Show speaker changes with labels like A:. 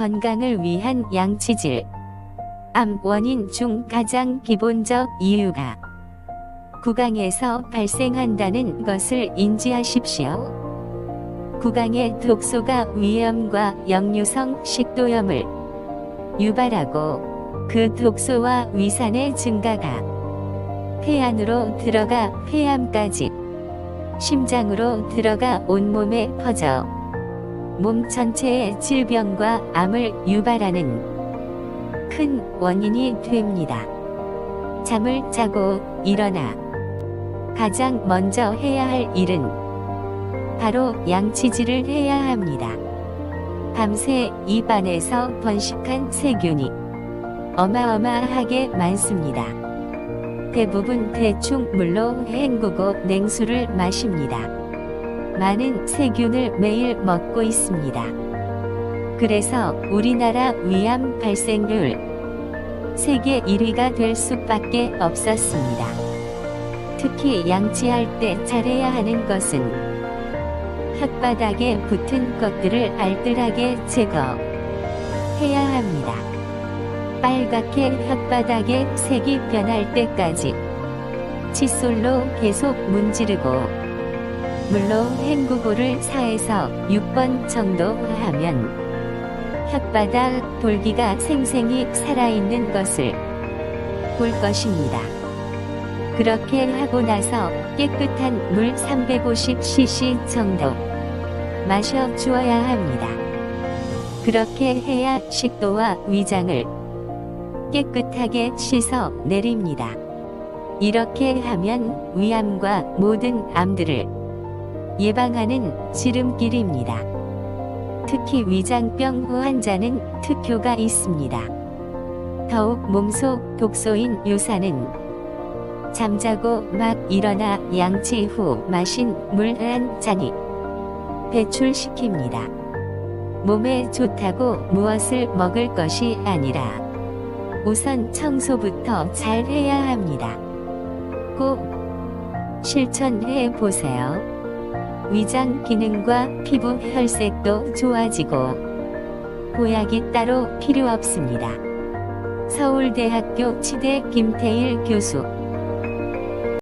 A: 건강을 위한 양치질. 암 원인 중 가장 기본적 이유가 구강에서 발생한다는 것을 인지하십시오. 구강의 독소가 위염과 역류성 식도염을 유발하고 그 독소와 위산의 증가가 폐 안으로 들어가 폐암까지 심장으로 들어가 온몸에 퍼져 몸 전체의 질병과 암을 유발하는 큰 원인이 됩니다. 잠을 자고 일어나 가장 먼저 해야 할 일은 바로 양치질을 해야 합니다. 밤새 입안에서 번식한 세균이 어마어마하게 많습니다. 대부분 대충 물로 헹구고 냉수를 마십니다. 많은 세균을 매일 먹고 있습니다. 그래서 우리나라 위암 발생률 세계 1위가 될 수밖에 없었습니다. 특히 양치할 때 잘해야 하는 것은 혓바닥에 붙은 것들을 알뜰하게 제거해야 합니다. 빨갛게 혓바닥에 색이 변할 때까지 칫솔로 계속 문지르고 물로 헹구고를 4에서 6번 정도 하면 혓바닥 볼기가 생생히 살아있는 것을 볼 것입니다. 그렇게 하고 나서 깨끗한 물 350cc 정도 마셔 주어야 합니다. 그렇게 해야 식도와 위장을 깨끗하게 씻어 내립니다. 이렇게 하면 위암과 모든 암들을 예방하는 지름길입니다. 특히 위장병 환자는 특효가 있습니다. 더욱 몸속 독소인 요산은 잠자고 막 일어나 양치 후 마신 물 한 잔이 배출시킵니다. 몸에 좋다고 무엇을 먹을 것이 아니라 우선 청소부터 잘 해야 합니다. 꼭 실천해 보세요. 위장 기능과 피부 혈색도 좋아지고 보약이 따로 필요 없습니다. 서울대학교 치대 김태일 교수